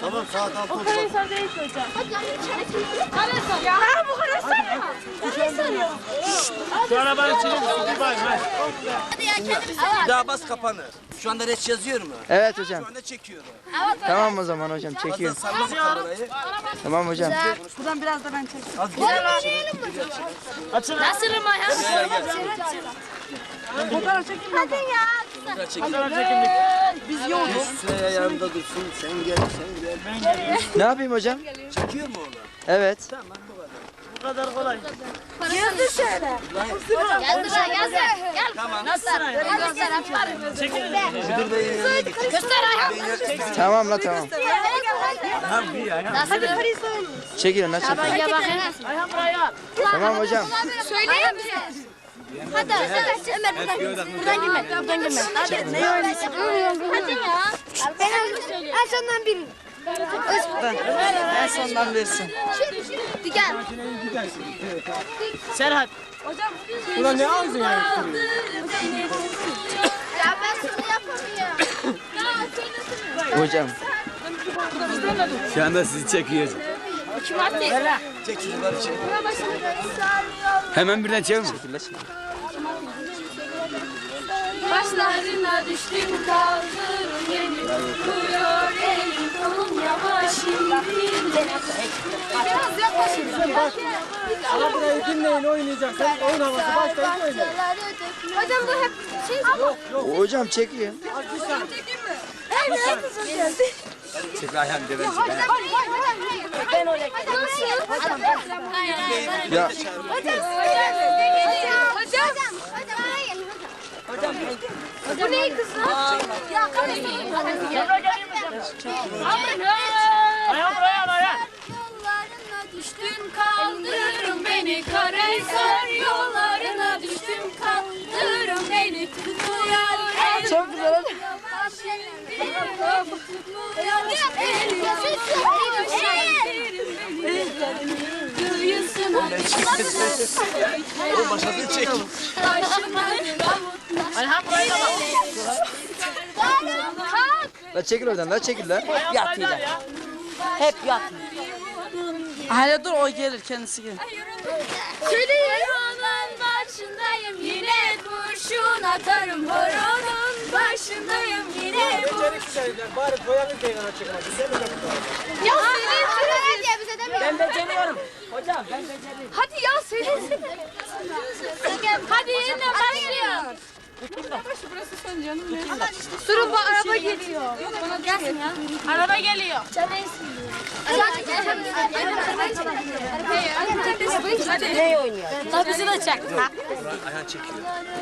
Tamam saat altı oldu. Karahisar değil ki hocam. Karahisar. Ya ha, bu Karahisar mı? Karahisar ya. Şu arabanın içine bir ver. Bir daha bas kapanır. Şu anda reç yazıyor mu? Evet hocam. Şu anda çekiyorum. Tamam o zaman hocam Fazla çekiyorum. sallama kamerayı. Tamam hocam. Az gel. Nasılım ayağım? Gel gel. Hadi ya. Güzel. Fotoğraf çekindik. Geç Süreyya yanında dursun. Sen gel sen gel. Ne yapayım hocam? Çekiyor mu oğlum? Evet. Tamam bu kadar. Kolay. Yazdır şöyle. Yazdır yazdır. Gel. Tamam. Nasıl? Göster atlarım. Müdür beyin yanına git. Göster ayağım. Tamam la tamam. Hadi Paris Çekilin la çekilin. Ya bakın. Tamam hocam. Söyleyin bize. Hadi Ömer buradan buradan girme. Buradan girme. Hadi ne oynayacak? Hadi ya. En sondan biri. En sondan versin. Gel. Serhat. Ulan ne ağzın yani? Ya ben şunu yapamıyorum. Ya Hocam. Şu anda sizi çekiyor. Kim attı? Çek çocukları çek. Hemen birden çevir mi? Başlarına düştüm kaldırın beni. Duyuyor elim kolum yavaş indiğinde Biraz yaklaşın Ama burayı dinleyin oynayacaksanız oyun havası başlayın oynayın. Hocam bu hep şey Hocam çekiyor. Çek ayağım devam Ben oraya Hocam Ya. Hocam Hocam hayır Hocam Bu ne kızım? Ya kardeşim Aman Ayağım buraya al ayağa. Yollarına düştüm kaldırın beni Karahisar yollarına düştüm kaldırın beni Tutmuyor Çok güzel oldu. Oğlum başladın çek. la çekil oradan la çekil la. Yat ya. Hep yat. Hala dur o gelir kendisi gelir. Horonun başındayım yine kurşun atarım Horonun başındayım yine kurşun Bari boyanın keyfine çıkmasın. Sen de Ya söyleyin diye bize demiyor Ben beceriyorum. Hocam ben beceriyorum. Hadi ya söylesene Hadi yeniden başlıyor Durun bu araba geliyor. Bana gelsin ya. Araba geliyor. Ne oynuyor? Tabii bizi de çek. Ayağın çekiyor.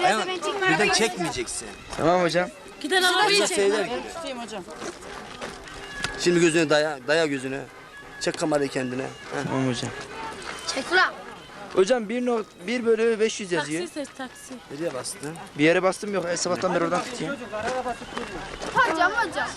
Ayağın birden çekmeyeceksin. Tamam hocam. Giden arabayı çek. Tutayım hocam. Şimdi gözünü daya, daya gözünü. Çek kamerayı kendine. Tamam hocam. Çek ulan. Hocam 1, no, 1 bölü 500 yazıyor. Taksi seç taksi. Nereye bastın? Bir yere bastım yok. El sabahtan beri oradan tutayım. Hocam hocam.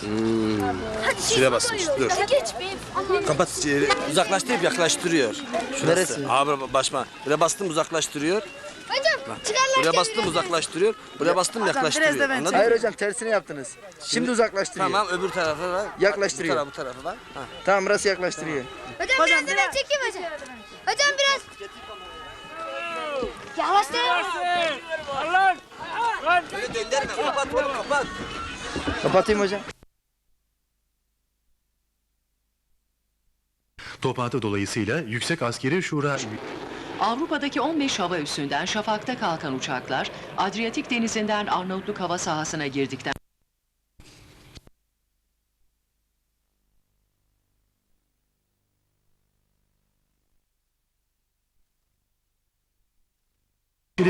Şuraya basmış. Dur. Geç bir. Kapat. şey, Uzaklaştırıp yaklaştırıyor. Şurası. Neresi? Abi başma. Buraya bastım uzaklaştırıyor. Hocam çıkarlar Buraya bastım uzaklaştırıyor. Buraya bastım yaklaştırıyor. Anladın Hayır mı? hocam tersini yaptınız. Şimdi uzaklaştırıyor. Tamam öbür tarafı var. Yaklaştırıyor. Bu tarafı, bu tarafı var. Ha. Tamam burası yaklaştırıyor. Hocam, biraz da ben çekeyim hocam. Hocam biraz. Yavaşlayın. Lan. Lan. Böyle döndürme. Kapat oğlum kapat. Kapatayım hocam. Toplantı dolayısıyla Yüksek Askeri Şura Avrupa'daki 15 hava üssünden şafakta kalkan uçaklar Adriyatik denizinden Arnavutluk hava sahasına girdikten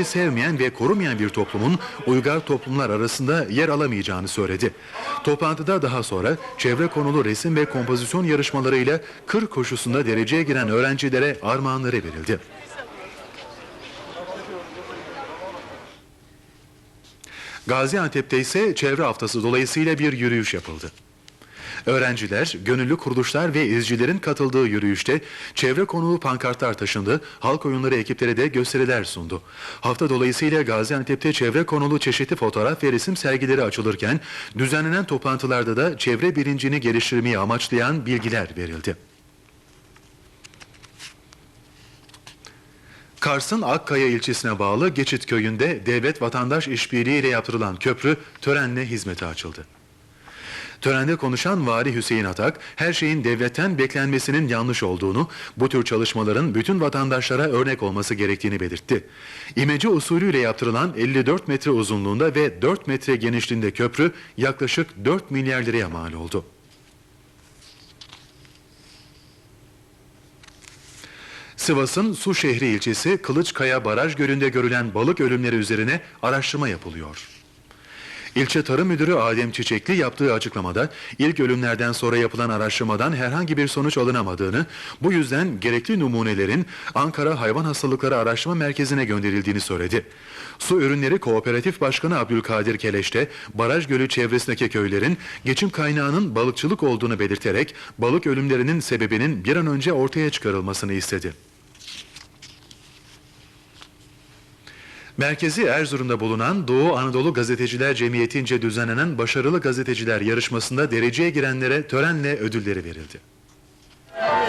doğayı sevmeyen ve korumayan bir toplumun uygar toplumlar arasında yer alamayacağını söyledi. Toplantıda daha sonra çevre konulu resim ve kompozisyon yarışmalarıyla kır koşusunda dereceye giren öğrencilere armağanları verildi. Gaziantep'te ise çevre haftası dolayısıyla bir yürüyüş yapıldı. Öğrenciler, gönüllü kuruluşlar ve izcilerin katıldığı yürüyüşte çevre konulu pankartlar taşındı, halk oyunları ekipleri de gösteriler sundu. Hafta dolayısıyla Gaziantep'te çevre konulu çeşitli fotoğraf ve resim sergileri açılırken düzenlenen toplantılarda da çevre bilincini geliştirmeyi amaçlayan bilgiler verildi. Kars'ın Akkaya ilçesine bağlı Geçit köyünde devlet vatandaş işbirliği ile yaptırılan köprü törenle hizmete açıldı. Törende konuşan Vali Hüseyin Atak, her şeyin devletten beklenmesinin yanlış olduğunu, bu tür çalışmaların bütün vatandaşlara örnek olması gerektiğini belirtti. İmece usulüyle yaptırılan 54 metre uzunluğunda ve 4 metre genişliğinde köprü yaklaşık 4 milyar liraya mal oldu. Sivas'ın Suşehri ilçesi Kılıçkaya Baraj Gölü'nde görülen balık ölümleri üzerine araştırma yapılıyor. İlçe Tarım Müdürü Adem Çiçekli yaptığı açıklamada ilk ölümlerden sonra yapılan araştırmadan herhangi bir sonuç alınamadığını, bu yüzden gerekli numunelerin Ankara Hayvan Hastalıkları Araştırma Merkezi'ne gönderildiğini söyledi. Su Ürünleri Kooperatif Başkanı Abdülkadir Keleş de Baraj Gölü çevresindeki köylerin geçim kaynağının balıkçılık olduğunu belirterek balık ölümlerinin sebebinin bir an önce ortaya çıkarılmasını istedi. Merkezi Erzurum'da bulunan Doğu Anadolu Gazeteciler Cemiyeti'nce düzenlenen Başarılı Gazeteciler yarışmasında dereceye girenlere törenle ödülleri verildi.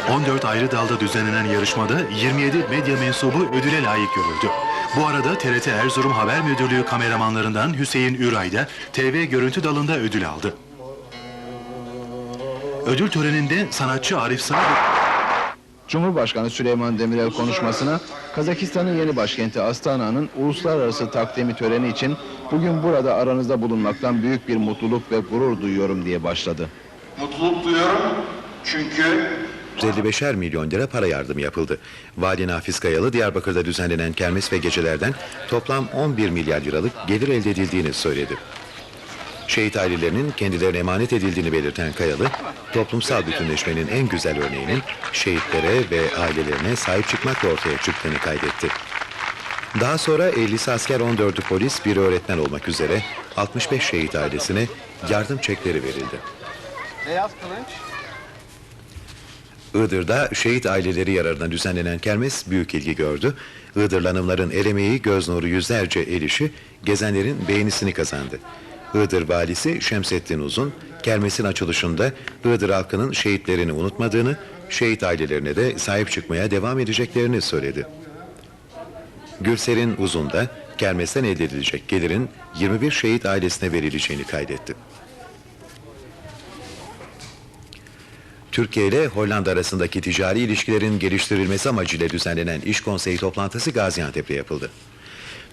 14 ayrı dalda düzenlenen yarışmada 27 medya mensubu ödüle layık görüldü. Bu arada TRT Erzurum Haber Müdürlüğü kameramanlarından Hüseyin Üray da TV görüntü dalında ödül aldı. Ödül töreninde sanatçı Arif Sağ Cumhurbaşkanı Süleyman Demirel konuşmasına Kazakistan'ın yeni başkenti Astana'nın uluslararası takdimi töreni için bugün burada aranızda bulunmaktan büyük bir mutluluk ve gurur duyuyorum diye başladı. Mutluluk duyuyorum çünkü 155'er milyon lira para yardımı yapıldı. Vali Nafiz Kayalı Diyarbakır'da düzenlenen kermes ve gecelerden toplam 11 milyar liralık gelir elde edildiğini söyledi. Şehit ailelerinin kendilerine emanet edildiğini belirten Kayalı, toplumsal bütünleşmenin en güzel örneğinin şehitlere ve ailelerine sahip çıkmakla ortaya çıktığını kaydetti. Daha sonra 50'si asker 14'ü polis, bir öğretmen olmak üzere 65 şehit ailesine yardım çekleri verildi. Beyaz kılıç. Iğdır'da şehit aileleri yararına düzenlenen kermes büyük ilgi gördü. El emeği, göz nuru yüzlerce el işi gezenlerin beğenisini kazandı. Iğdır valisi Şemsettin Uzun, kermesin açılışında Iğdır halkının şehitlerini unutmadığını, şehit ailelerine de sahip çıkmaya devam edeceklerini söyledi. Gülser'in Uzun da kermesten elde edilecek gelirin 21 şehit ailesine verileceğini kaydetti. Türkiye ile Hollanda arasındaki ticari ilişkilerin geliştirilmesi amacıyla düzenlenen İş Konseyi toplantısı Gaziantep'te yapıldı.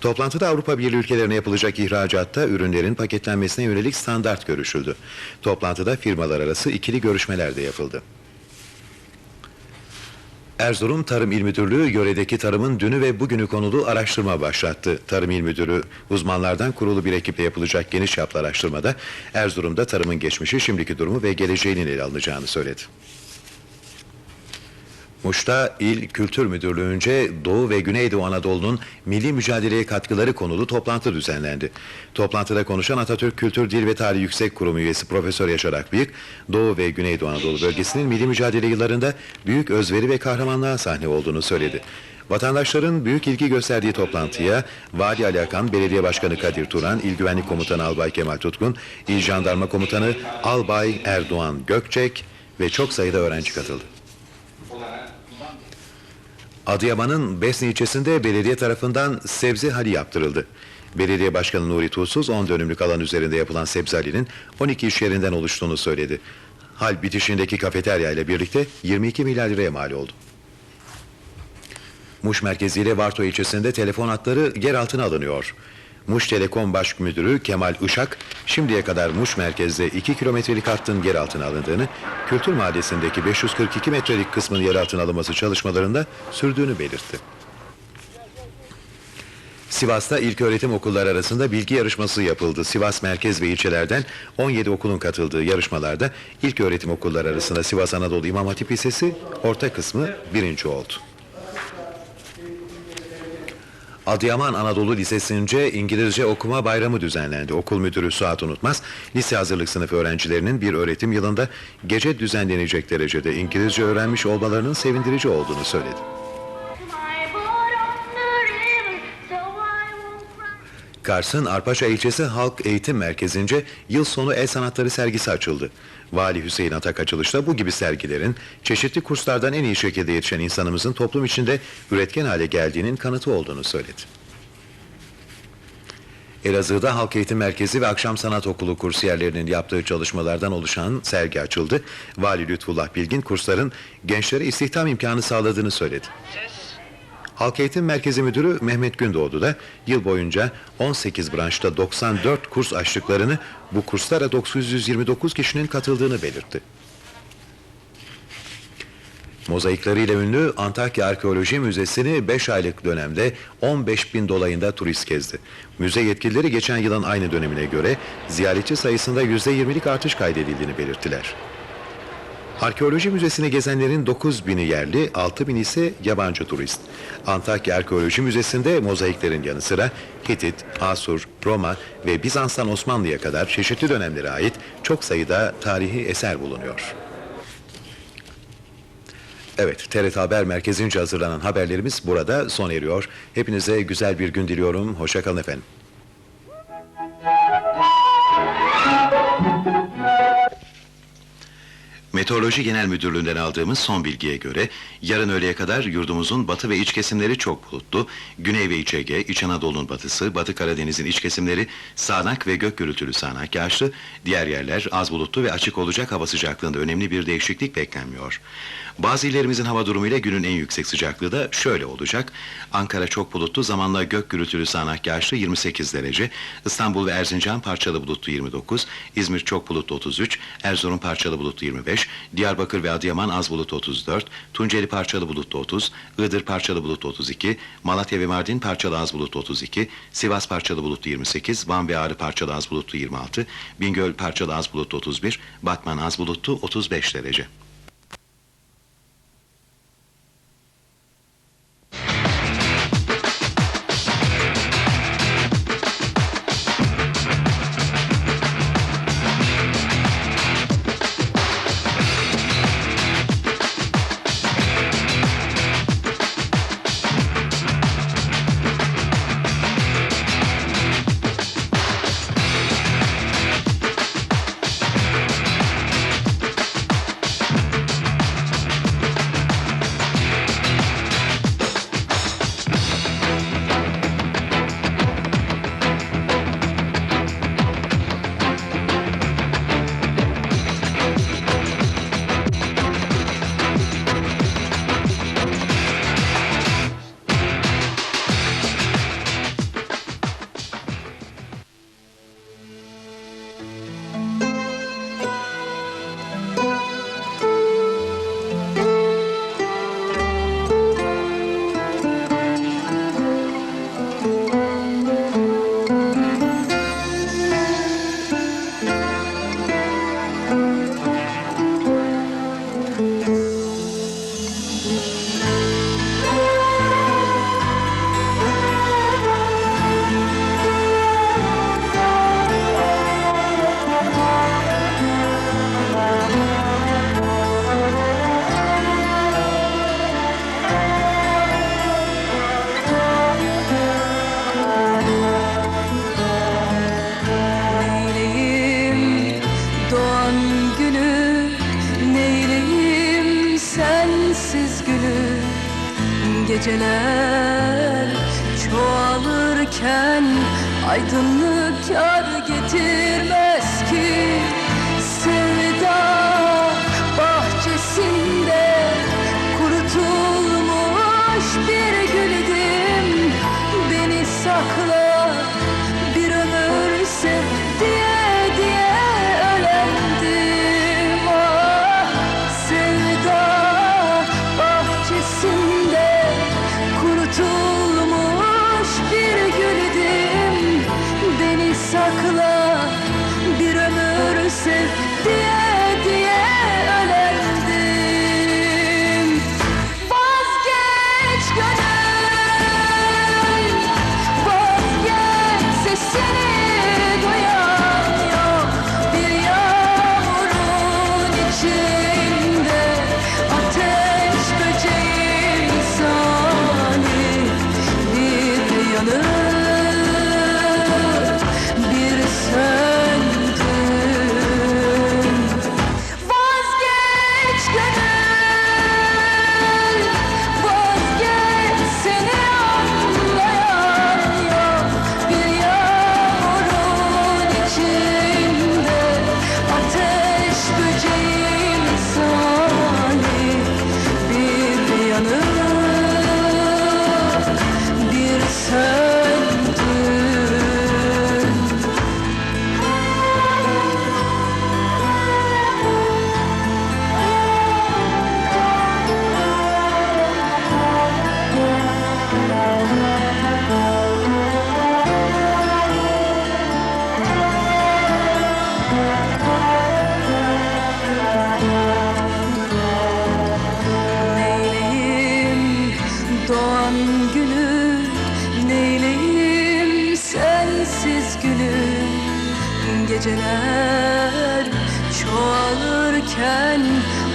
Toplantıda Avrupa Birliği ülkelerine yapılacak ihracatta ürünlerin paketlenmesine yönelik standart görüşüldü. Toplantıda firmalar arası ikili görüşmeler de yapıldı. Erzurum Tarım İl Müdürlüğü yöredeki tarımın dünü ve bugünü konulu araştırma başlattı. Tarım İl Müdürü uzmanlardan kurulu bir ekiple yapılacak geniş çaplı araştırmada Erzurum'da tarımın geçmişi, şimdiki durumu ve geleceğinin ele alınacağını söyledi. Muş'ta İl Kültür Müdürlüğü'nce Doğu ve Güneydoğu Anadolu'nun milli mücadeleye katkıları konulu toplantı düzenlendi. Toplantıda konuşan Atatürk Kültür Dil ve Tarih Yüksek Kurumu üyesi Profesör Yaşar Akbıyık, Doğu ve Güneydoğu Anadolu bölgesinin milli mücadele yıllarında büyük özveri ve kahramanlığa sahne olduğunu söyledi. Vatandaşların büyük ilgi gösterdiği toplantıya Vali Ali Akan, Belediye Başkanı Kadir Turan, İl Güvenlik Komutanı Albay Kemal Tutkun, İl Jandarma Komutanı Albay Erdoğan Gökçek ve çok sayıda öğrenci katıldı. Adıyaman'ın Besni ilçesinde belediye tarafından sebze hali yaptırıldı. Belediye Başkanı Nuri Tuğsuz 10 dönümlük alan üzerinde yapılan sebze halinin 12 iş yerinden oluştuğunu söyledi. Hal bitişindeki kafeterya ile birlikte 22 milyar liraya mal oldu. Muş merkeziyle Varto ilçesinde telefon hatları yer altına alınıyor. Muş Telekom Baş Müdürü Kemal Işak, şimdiye kadar Muş merkezde 2 kilometrelik hattın yer altına alındığını, Kültür Mahallesi'ndeki 542 metrelik kısmın yer altına alınması çalışmalarında sürdüğünü belirtti. Sivas'ta ilk öğretim okulları arasında bilgi yarışması yapıldı. Sivas merkez ve ilçelerden 17 okulun katıldığı yarışmalarda ilk öğretim okulları arasında Sivas Anadolu İmam Hatip Lisesi orta kısmı birinci oldu. Adıyaman Anadolu Lisesi'nce İngilizce okuma bayramı düzenlendi. Okul müdürü Suat Unutmaz, lise hazırlık sınıfı öğrencilerinin bir öğretim yılında gece düzenlenecek derecede İngilizce öğrenmiş olmalarının sevindirici olduğunu söyledi. Kars'ın Arpaşa ilçesi Halk Eğitim Merkezi'nce yıl sonu el sanatları sergisi açıldı. Vali Hüseyin Atak açılışta bu gibi sergilerin çeşitli kurslardan en iyi şekilde yetişen insanımızın toplum içinde üretken hale geldiğinin kanıtı olduğunu söyledi. Elazığ'da Halk Eğitim Merkezi ve Akşam Sanat Okulu kursiyerlerinin yaptığı çalışmalardan oluşan sergi açıldı. Vali Lütfullah Bilgin kursların gençlere istihdam imkanı sağladığını söyledi. Halk Eğitim Merkezi Müdürü Mehmet Gündoğdu da yıl boyunca 18 branşta 94 kurs açtıklarını, bu kurslara 929 kişinin katıldığını belirtti. Mozaiklarıyla ünlü Antakya Arkeoloji Müzesi'ni 5 aylık dönemde 15 bin dolayında turist gezdi. Müze yetkilileri geçen yılın aynı dönemine göre ziyaretçi sayısında %20'lik artış kaydedildiğini belirttiler. Arkeoloji Müzesi'ni gezenlerin 9 bini yerli, 6 bin ise yabancı turist. Antakya Arkeoloji Müzesi'nde mozaiklerin yanı sıra Hitit, Asur, Roma ve Bizans'tan Osmanlı'ya kadar çeşitli dönemlere ait çok sayıda tarihi eser bulunuyor. Evet, TRT Haber Merkezi'nce hazırlanan haberlerimiz burada sona eriyor. Hepinize güzel bir gün diliyorum. Hoşçakalın efendim. Meteoroloji Genel Müdürlüğü'nden aldığımız son bilgiye göre yarın öğleye kadar yurdumuzun batı ve iç kesimleri çok bulutlu, Güney ve İç Ege, İç Anadolu'nun batısı, Batı Karadeniz'in iç kesimleri sağanak ve gök gürültülü sağanak yağışlı, diğer yerler az bulutlu ve açık olacak hava sıcaklığında önemli bir değişiklik beklenmiyor. Bazı illerimizin hava durumuyla günün en yüksek sıcaklığı da şöyle olacak. Ankara çok bulutlu, zamanla gök gürültülü sağanak yağışlı 28 derece, İstanbul ve Erzincan parçalı bulutlu 29, İzmir çok bulutlu 33, Erzurum parçalı bulutlu 25, Diyarbakır ve Adıyaman az bulutlu 34, Tunceli parçalı bulutlu 30, Iğdır parçalı bulutlu 32, Malatya ve Mardin parçalı az bulutlu 32, Sivas parçalı bulutlu 28, Van ve Ağrı parçalı az bulutlu 26, Bingöl parçalı az bulutlu 31, Batman az bulutlu 35 derece.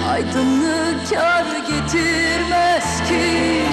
Aydınlık kar getirmez ki.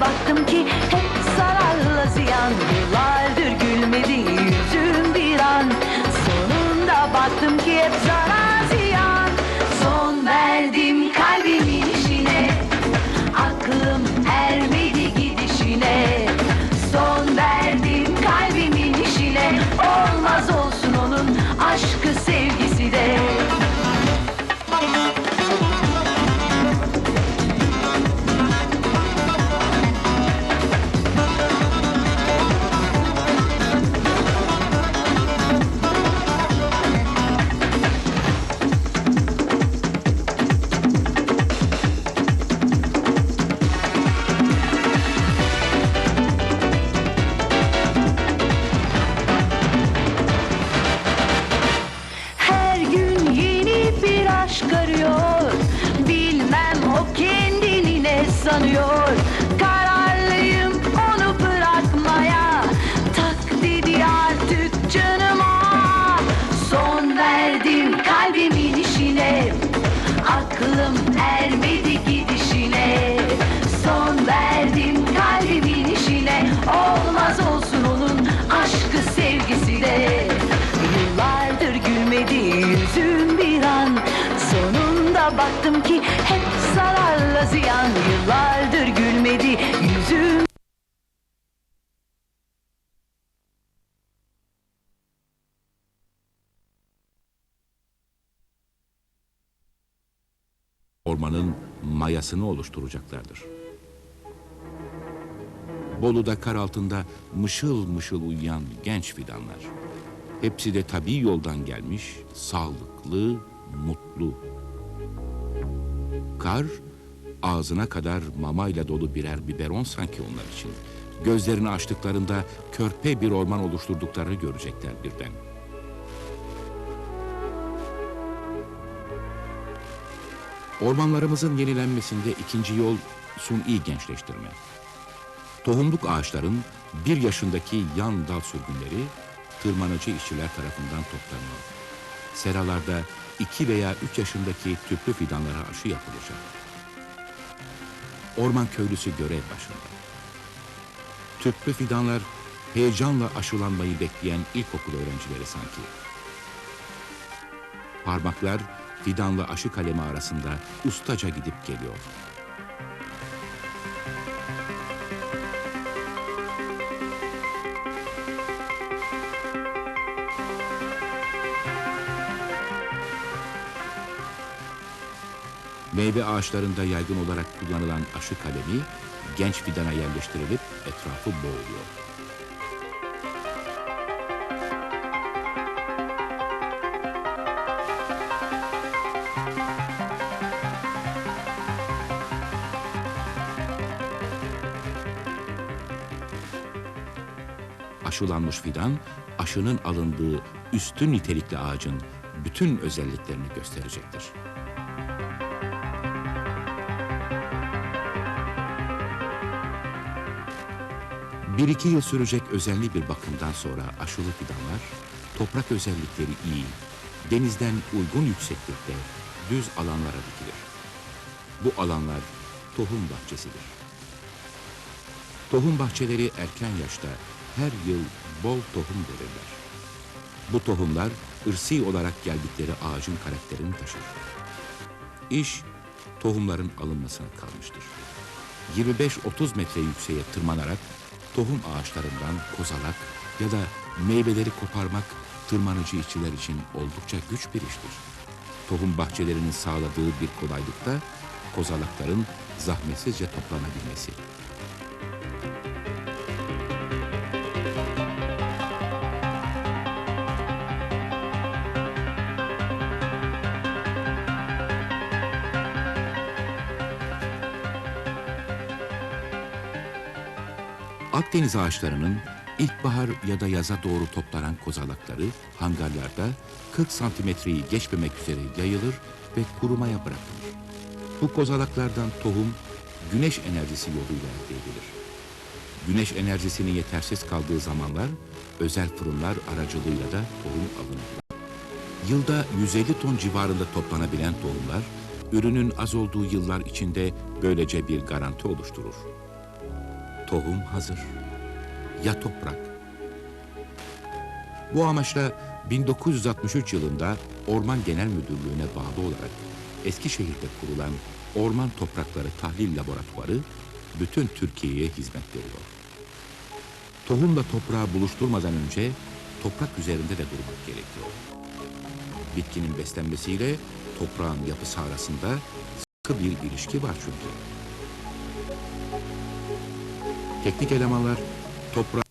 baktım ki hep zararla ziyan. Yıllardır gülmedi yüzüm bir an. Sonunda baktım ki hep zarar kazıyan yıllardır gülmedi yüzüm Ormanın mayasını oluşturacaklardır. Bolu'da kar altında mışıl mışıl uyuyan genç fidanlar. Hepsi de tabi yoldan gelmiş, sağlıklı, mutlu. Kar ağzına kadar mamayla dolu birer biberon sanki onlar için. Gözlerini açtıklarında körpe bir orman oluşturduklarını görecekler birden. Ormanlarımızın yenilenmesinde ikinci yol suni gençleştirme. Tohumluk ağaçların bir yaşındaki yan dal sürgünleri tırmanıcı işçiler tarafından toplanıyor. Seralarda iki veya üç yaşındaki tüplü fidanlara aşı yapılacak. Orman köylüsü görev başında. Tüplü fidanlar heyecanla aşılanmayı bekleyen ilkokul öğrencileri sanki. Parmaklar fidanla aşı kalemi arasında ustaca gidip geliyor. Meyve ağaçlarında yaygın olarak kullanılan aşı kalemi genç fidana yerleştirilip etrafı boğuluyor. Aşılanmış fidan, aşının alındığı üstün nitelikli ağacın bütün özelliklerini gösterecektir. Bir iki yıl sürecek özenli bir bakımdan sonra aşılı fidanlar, toprak özellikleri iyi, denizden uygun yükseklikte, düz alanlara dikilir. Bu alanlar tohum bahçesidir. Tohum bahçeleri erken yaşta her yıl bol tohum verirler. Bu tohumlar ırsi olarak geldikleri ağacın karakterini taşır. İş tohumların alınmasına kalmıştır. 25-30 metre yükseğe tırmanarak tohum ağaçlarından kozalak ya da meyveleri koparmak tırmanıcı işçiler için oldukça güç bir iştir. Tohum bahçelerinin sağladığı bir kolaylık da kozalakların zahmetsizce toplanabilmesi. Akdeniz ağaçlarının ilkbahar ya da yaza doğru toplanan kozalakları hangarlarda 40 santimetreyi geçmemek üzere yayılır ve kurumaya bırakılır. Bu kozalaklardan tohum güneş enerjisi yoluyla elde edilir. Güneş enerjisinin yetersiz kaldığı zamanlar özel fırınlar aracılığıyla da tohum alınır. Yılda 150 ton civarında toplanabilen tohumlar, ürünün az olduğu yıllar içinde böylece bir garanti oluşturur. Tohum hazır. Ya toprak? Bu amaçla 1963 yılında Orman Genel Müdürlüğü'ne bağlı olarak Eskişehir'de kurulan Orman Toprakları Tahlil Laboratuvarı bütün Türkiye'ye hizmet veriyor. Tohumla toprağı buluşturmadan önce toprak üzerinde de durmak gerekiyor. Bitkinin beslenmesiyle toprağın yapısı arasında sıkı bir ilişki var çünkü. Teknik elemanlar toprağı